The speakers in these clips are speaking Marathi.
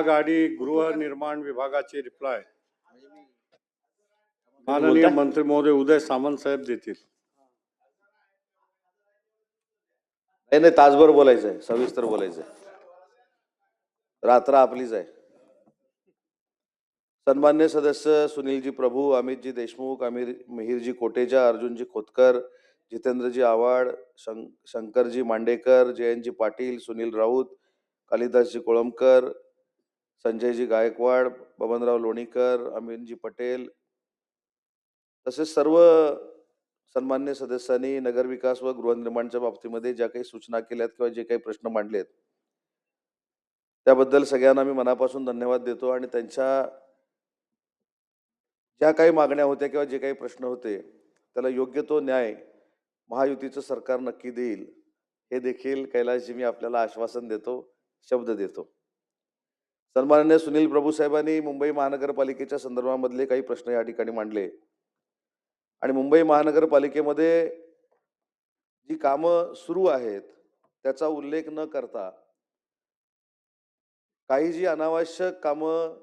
महागाडी गृहनिर्माण विभागाची रिप्लाय माननीय? मंत्री महोदय उदय सामंत साहेब देतील. नाही नाही तासभर बोलायचं आहे सविस्तर बोलायचं आहे रात्र आपलीच आहे. सन्मान्य सदस्य सुनीलजी प्रभू अमितजी देशमुख अमीर मिहिरजी कोटेजा अर्जुनजी खोतकर जितेंद्रजी आव्हाड शं शंकरजी मांडेकर जयंतजी पाटील सुनील राऊत कालिदासजी कोळंबकर संजयजी गायकवाड बबनराव लोणीकर अमीनजी पटेल तसेच सर्व सन्मान्य सदस्यांनी नगरविकास व गृहनिर्माणच्या बाबतीमध्ये ज्या काही सूचना केल्यात किंवा जे काही प्रश्न मांडलेत त्याबद्दल सगळ्यांना मी मनापासून धन्यवाद देतो आणि त्यांच्या ज्या काही मागण्या होत्या किंवा जे काही प्रश्न होते त्याला योग्य तो न्याय महायुतीचं सरकार नक्की देईल हे देखील कैलासजी मी आपल्याला आश्वासन देतो शब्द देतो. सन्माननीय सुनील प्रभू साहेबांनी मुंबई महानगरपालिकेच्या संदर्भामधले काही प्रश्न या ठिकाणी मांडले. आणि मुंबई महानगरपालिकेमध्ये जी कामं सुरू आहेत त्याचा उल्लेख न करता काही जी अनावश्यक कामं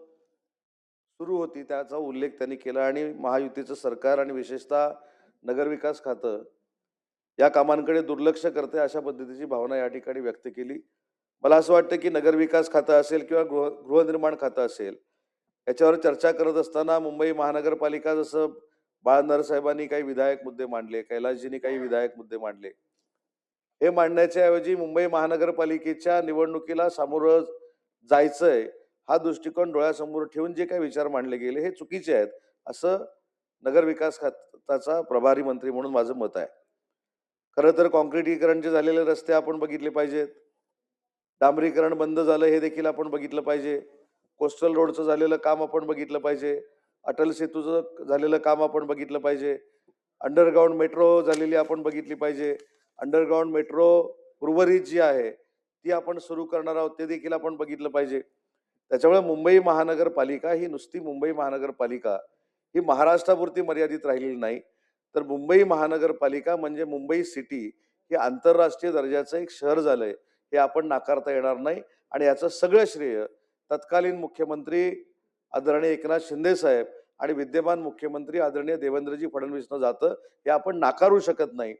सुरू होती त्याचा उल्लेख त्यांनी केला. आणि महायुतीचं सरकार आणि विशेषतः नगरविकास खातं या कामांकडे दुर्लक्ष करते अशा पद्धतीची भावना या ठिकाणी व्यक्त केली. मला असं वाटतं की नगरविकास खातं असेल किंवा गृह गृहनिर्माण खातं असेल याच्यावर चर्चा करत असताना मुंबई महानगरपालिका जसं बाळ साहेबांनी काही विधायक मुद्दे मांडले कैलासजींनी काही विधायक मुद्दे मांडले हे मांडण्याच्या ऐवजी मुंबई महानगरपालिकेच्या निवडणुकीला सामोरं जायचंय हा दृष्टिकोन डोळ्यासमोर ठेवून जे काही विचार मांडले गेले हे चुकीचे आहेत असं नगरविकास खात्याचा प्रभारी मंत्री म्हणून माझं मत आहे. खरं तर कॉन्क्रिटीकरणचे झालेले रस्ते आपण बघितले पाहिजेत. डांबरीकरण बंद झालं हे देखील आपण बघितलं पाहिजे. कोस्टल रोडचं झालेलं काम आपण बघितलं पाहिजे. अटल सेतूचं झालेलं काम आपण बघितलं पाहिजे. अंडरग्राऊंड मेट्रो झालेली आपण बघितली पाहिजे. अंडरग्राऊंड मेट्रो उर्वरित जी आहे ती आपण सुरू करणार आहोत ते देखील आपण बघितलं पाहिजे. त्याच्यामुळे मुंबई महानगरपालिका ही नुसती मुंबई महानगरपालिका ही महाराष्ट्रापुरती मर्यादित राहिलेली नाही. तर मुंबई महानगरपालिका म्हणजे मुंबई सिटी हे आंतरराष्ट्रीय दर्जाचं एक शहर झालंय. हे आपण नाकारता येणार नाही. आणि याचं सगळं श्रेय तत्कालीन मुख्यमंत्री आदरणीय एकनाथ शिंदे साहेब आणि विद्यमान मुख्यमंत्री आदरणीय देवेंद्रजी फडणवीसनं जातं हे आपण नाकारू शकत नाही.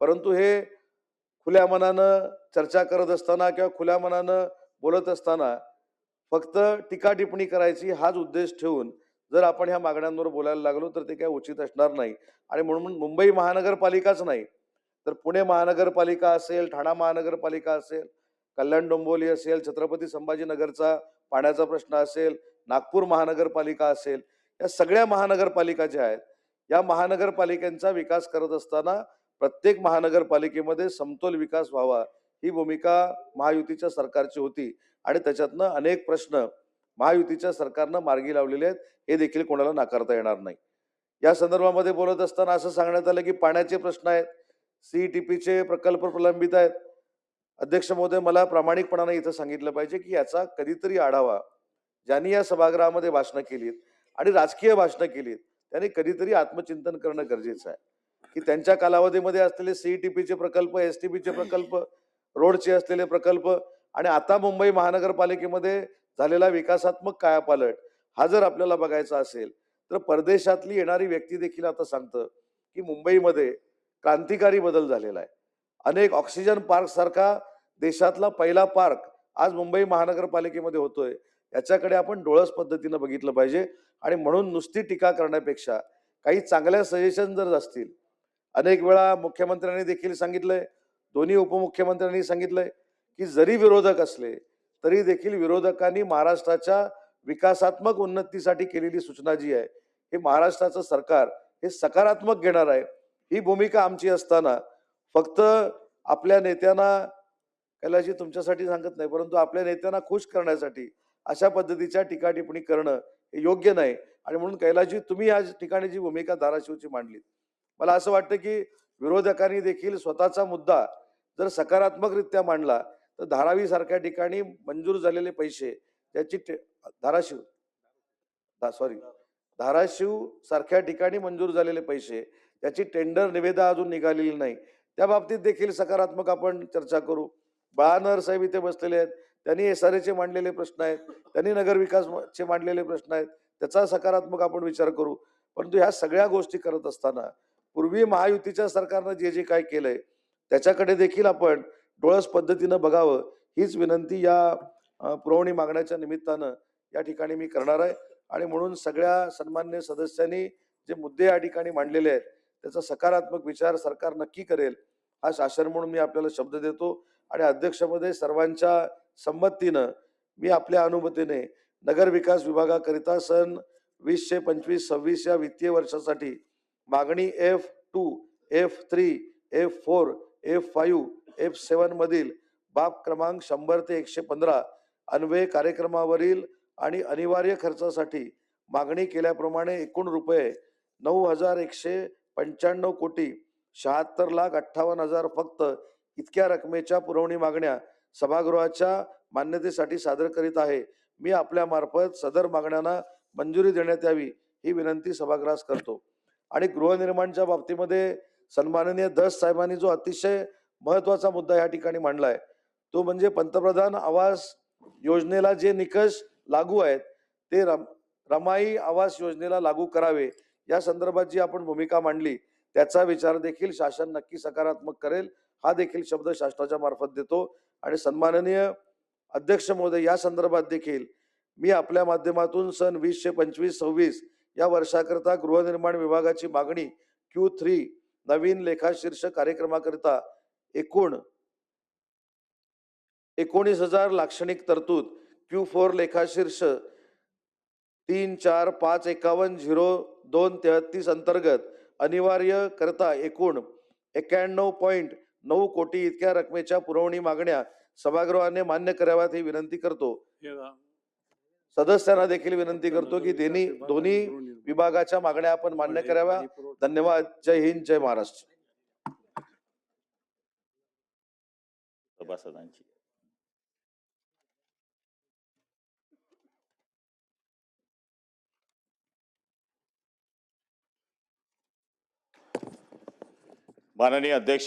परंतु हे खुल्या मनानं चर्चा करत असताना किंवा खुल्या मनानं बोलत असताना फक्त टीका टिप्पणी करायची हाच उद्देश ठेवून जर आपण ह्या मागण्यांवर बोलायला लागलो तर ते काय उचित असणार नाही. आणि म्हणून मुंबई महानगरपालिकाच नाही. तर पुणे महानगरपालिका असेल ठाणा महानगरपालिका असेल कल्याण डोंबोली असेल छत्रपती संभाजीनगरचा पाण्याचा प्रश्न असेल नागपूर महानगरपालिका असेल या सगळ्या महानगरपालिका ज्या आहेत या महानगरपालिकांचा विकास करत असताना प्रत्येक महानगरपालिकेमध्ये समतोल विकास व्हावा ही भूमिका महायुतीच्या सरकारची होती. आणि त्याच्यातनं अनेक प्रश्न महायुतीच्या सरकारनं मार्गी लावलेले आहेत हे देखील कोणाला नाकारता येणार नाही. या संदर्भामध्ये बोलत असताना असं सांगण्यात आलं की पाण्याचे प्रश्न आहेत सीईटीपीचे प्रकल्प प्रलंबित आहेत. अध्यक्ष महोदय मला प्रामाणिकपणाने इथं सांगितलं पाहिजे की याचा कधीतरी आढावा ज्यांनी या सभागृहामध्ये भाषणं केलीत आणि राजकीय भाषणं केलीत त्यांनी कधीतरी आत्मचिंतन करणं गरजेचं आहे. की त्यांच्या कालावधीमध्ये असलेले सीईटीपीचे प्रकल्प एस टी पीचे प्रकल्प रोडचे असलेले प्रकल्प आणि आता मुंबई महानगरपालिकेमध्ये झालेला विकासात्मक कायापालट हा जर आपल्याला बघायचा असेल तर परदेशातली येणारी व्यक्ती देखील आता सांगतं की मुंबईमध्ये क्रांतिकारी बदल झालेला आहे. अनेक ऑक्सिजन पार्क सारखा देशातला पहिला पार्क आज मुंबई महानगरपालिकेमध्ये होतोय. याच्याकडे आपण डोळस पद्धतीनं बघितलं पाहिजे. आणि म्हणून नुसती टीका करण्यापेक्षा काही चांगल्या सजेशन जर असतील अनेक वेळा मुख्यमंत्र्यांनी देखील सांगितलंय दोन्ही उपमुख्यमंत्र्यांनी सांगितलंय की जरी विरोधक असले तरी देखील विरोधकांनी महाराष्ट्राच्या विकासात्मक उन्नतीसाठी केलेली सूचना जी आहे हे महाराष्ट्राचं सरकार हे सकारात्मक घेणार आहे. ही भूमिका आमची असताना फक्त आपल्या नेत्यांना कैलाशी तुमच्यासाठी सांगत नाही परंतु आपल्या नेत्यांना खुश करण्यासाठी अशा पद्धतीच्या टीका टिप्पणी करणं हे योग्य नाही. आणि म्हणून कैलाशी तुम्ही या ठिकाणी जी भूमिका धाराशिवची मांडली मला असं वाटतं की विरोधकांनी देखील स्वतःचा मुद्दा जर सकारात्मकरित्या मांडला तर धारावी सारख्या ठिकाणी मंजूर झालेले पैसे त्याची धाराशिव सॉरी धाराशिव सारख्या ठिकाणी मंजूर झालेले पैसे त्याची टेंडर निवेदा अजून निघालेली नाही. त्या बाबतीत देखील सकारात्मक आपण चर्चा करू. बाळानर साहेब इथे बसलेले आहेत. त्यांनी एस आर एचे मांडलेले प्रश्न आहेत. त्यांनी नगरविकासचे मांडलेले प्रश्न आहेत. त्याचा सकारात्मक आपण विचार करू. परंतु ह्या सगळ्या गोष्टी करत असताना पूर्वी महायुतीच्या सरकारनं जे जे काय केलंय त्याच्याकडे देखील आपण डोळस पद्धतीनं बघावं. हीच विनंती या पुरवणी मागण्याच्या निमित्तानं या ठिकाणी मी करणार आहे. आणि म्हणून सगळ्या सन्मान्य सदस्यांनी जे मुद्दे या ठिकाणी मांडलेले आहेत त्याचा सकारात्मक विचार सरकार नक्की करेल हा शासन म्हणून मी आपल्याला शब्द देतो. आणि अध्यक्षमध्ये सर्वांच्या संमतीनं मी आपल्या अनुमतीने नगर विकास विभागाकरिता सन वीसशे पंचवीस सव्वीस या वित्तीय वर्षासाठी मागणी F two F three F four F five F सेवनमधील बाब क्रमांक शंभर ते एकशे पंधरा अन्वय कार्यक्रमावरील आणि अनिवार्य खर्चासाठी मागणी केल्याप्रमाणे एकूण रुपये नऊ हजार एकशे पंच्याण्णव कोटी शहात्तर लाख अठ्ठावन्न हजार फक्त इतक्या रकमेच्या पुरवणी मागण्या सभागृहाच्या मान्यतेसाठी सादर करीत आहे. मी आपल्या मार्फत सदर मागण्यांना मंजुरी देण्यात यावी ही विनंती सभागृहास करतो. आणि गृहनिर्माणच्या बाबतीमध्ये सन्माननीय दस साहेबांनी जो अतिशय महत्त्वाचा मुद्दा या ठिकाणी मांडलाय तो म्हणजे पंतप्रधान आवास योजनेला जे निकष लागू आहेत ते रम रमाई आवास योजनेला लागू करावे. या संदर्भात जी आपण भूमिका मांडली त्याचा विचार देखील शासन नक्की सकारात्मक करेल हा देखील शब्द शासनाच्या मार्फत देतो. आणि सन्माननीय अध्यक्ष महोदय या संदर्भात देखील मी आपल्या माध्यमातून सन वीसशे पंचवीस सव्वीस या वर्षाकरता गृहनिर्माण विभागाची मागणी क्यू थ्री नवीन लेखाशीर्ष कार्यक्रमाकरिता एकूण एकोणीस हजार लाक्षणिक तरतूद क्यू फोर लेखाशीर्ष तीन चार पाच एकावन्न झिरो दोन तेहतीस अंतर्गत अनिवार्य करता एकूण एक्याण्णव पॉईंट नऊ कोटी इतक्या रकमेच्या पुरवणी मागण्या सभागृहाने मान्य कराव्यात ही विनंती करतो. सदस्यांना देखील विनंती करतो की दोन्ही दोन्ही विभागाच्या मागण्या आपण मान्य कराव्या. धन्यवाद. जय हिंद जय महाराष्ट्र. सभासदांची. माननीय अध्यक्ष